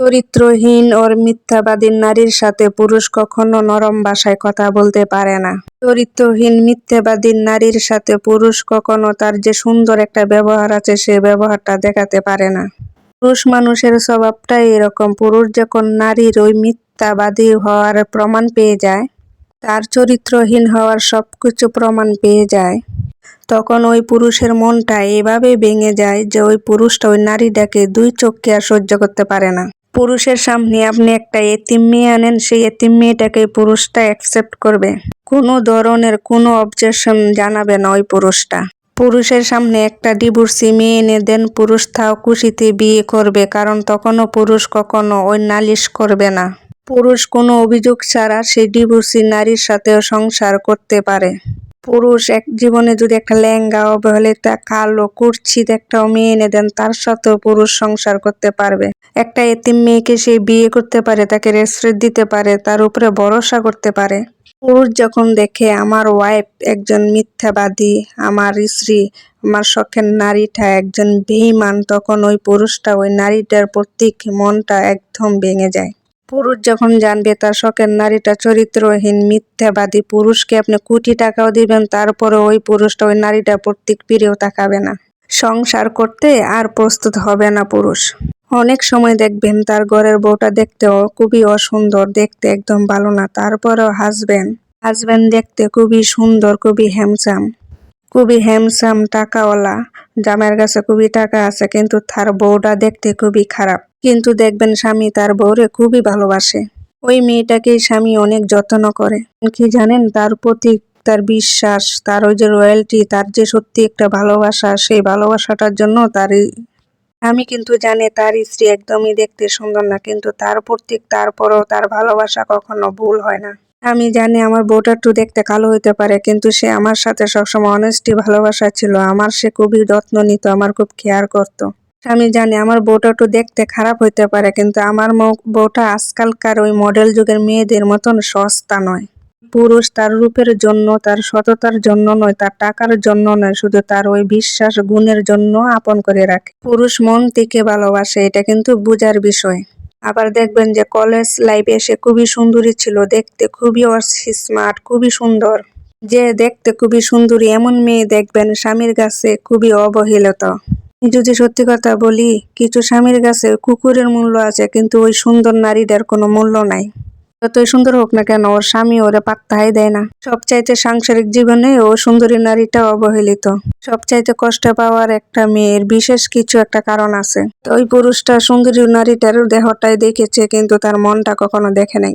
চরিত্রহীন ওর মিথ্যাবাদী নারীর সাথে পুরুষ কখনো নরম ভাষায় কথা বলতে পারে না। চরিত্রহীন মিথ্যাবাদী নারীর সাথে পুরুষ কখনো তার যে সুন্দর একটা ব্যবহার আছে, সে ব্যবহারটা দেখাতে পারে না। পুরুষ মানুষের স্বভাবটাই এরকম। পুরুষ যখন নারীর ওই মিথ্যাবাদী হওয়ার প্রমাণ পেয়ে যায়, তার চরিত্রহীন হওয়ার সব কিছু প্রমাণ পেয়ে যায়। তখন ওই পুরুষের মনটা এভাবে ভেঙে যায় যে ওই পুরুষটা ওই নারীটাকে দুই চোখকে আর সহ্য করতে পারে না। পুরুষের সামনে আপনি একটা এতিম মেয়ে আনেন, সেই এতিম মেয়েটাকে পুরুষটা অ্যাকসেপ্ট করবে। কোনো ধরনের কোনো অবজেকশন জানাবে না ওই পুরুষটা। পুরুষের সামনে একটা ডিভোর্সি মেয়ে এনে দেন, পুরুষ তাও খুশিতে বিয়ে করবে, কারণ তখনও পুরুষ কখনো ওই নালিশ করবে না। পুরুষ কোনো অভিযোগ ছাড়া সেই ডিভোর্সি নারীর সাথেও সংসার করতে পারে। পুরুষ এক জীবনে যদি একটা লেহেঙ্গা অবহেলিতা কালো কুর্ছিত একটা মেয়ে এনে দেন, তার সাথেও পুরুষ সংসার করতে পারবে। একটা এতিম মেয়েকে সে বিয়ে করতে পারে, তাকে রেস্ট্রেট দিতে পারে, তার উপরে ভরসা করতে পারে। পুরুষ যখন দেখে, আমার ওয়াইফ একজন মিথ্যাবাদী, আমার স্ত্রী, আমার শখের নারীটা একজন বেইমান তখন ওই পুরুষটা ওই নারীটার প্রতি মনটা একদম ভেঙে যায়। পুরুষ যখন জানবে তার শখের নারীটা চরিত্রহীন, মিথ্যাবাদী পুরুষকে আপনি কোটি টাকাও দিবেন তারপরে ওই পুরুষটা ওই নারীটা প্রত্যেক ফিরেও তাকাবে না। সংসার করতে আর প্রস্তুত হবে না পুরুষ। অনেক সময় দেখবেন তার ঘরের বউটা দেখতেও খুবই অসুন্দর, দেখতে একদম ভালো না, তারপরেও হাজবেন্ড হাজবেন্ড দেখতে খুবই সুন্দর, খুবই হ্যামসাম খুবই হ্যামসাম টাকাওয়ালা, জামাইয়ের কাছে খুবই টাকা আছে, কিন্তু তার বউটা দেখতে খুবই খারাপ। কিন্তু দেখবেন স্বামী তার বউরে খুবই ভালোবাসে। ওই মেয়েটাকেই স্বামী অনেক যত্ন করে। কি জানেন, তার প্রতি তার বিশ্বাস, তার ওই যে রয়্যালটি তার যে সত্যি একটা ভালোবাসা, সেই ভালোবাসাটার জন্য তার আমি কিন্তু জানি তার স্ত্রী একদমই দেখতে সুন্দর না, কিন্তু তার প্রতি, তারপরও তার ভালোবাসা কখনো ভুল হয় না। আমি জানি আমার বউটা একটু দেখতে কালো হইতে পারে, কিন্তু সে আমার সাথে সবসময় অনেস্টি ভালোবাসা ছিল। আমার সে খুবই যত্ন নিত, আমার খুব কেয়ার করতো। আমি জানি আমার বউটা একটু দেখতে খারাপ হইতে পারে, কিন্তু আমার বউটা আজকালকার ওই মডেল যুগের মেয়েদের মতন সস্তা নয়। পুরুষ তার রূপের জন্য, তার সততার জন্য নয়, তার টাকার জন্য নয়, শুধু তার ওই বিশ্বাস, গুণের জন্য আপন করে রাখে। পুরুষ মন থেকে ভালোবাসে, এটা কিন্তু বুঝার বিষয়। আবার দেখবেন যে কলেজ লাইফে সে খুবই সুন্দরী ছিল, দেখতে খুবই স্মার্ট খুবই সুন্দর। যে দেখতে খুবই সুন্দরী, এমন মেয়ে দেখবেন স্বামীর কাছে খুবই অবহেলিত। যদি সত্যি কথা বলি, কিছু স্বামীর কাছে কুকুরের মূল্য আছে, কিন্তু ওই সুন্দর নারীদের কোনো মূল্য নাই। যতই সুন্দর হোক না কেন, ওর স্বামী ওরে পাত্তাই দেয় না। সবচাইতে সাংসারিক জীবনে ও সুন্দরী নারীটা অবহেলিত। সবচাইতে কষ্ট পাওয়ার একটা মেয়ের বিশেষ কিছু একটা কারণ আছে। তো ওই পুরুষটা সুন্দরী নারীটার দেহটাই দেখেছে, কিন্তু তার মনটা কখনো দেখে নাই।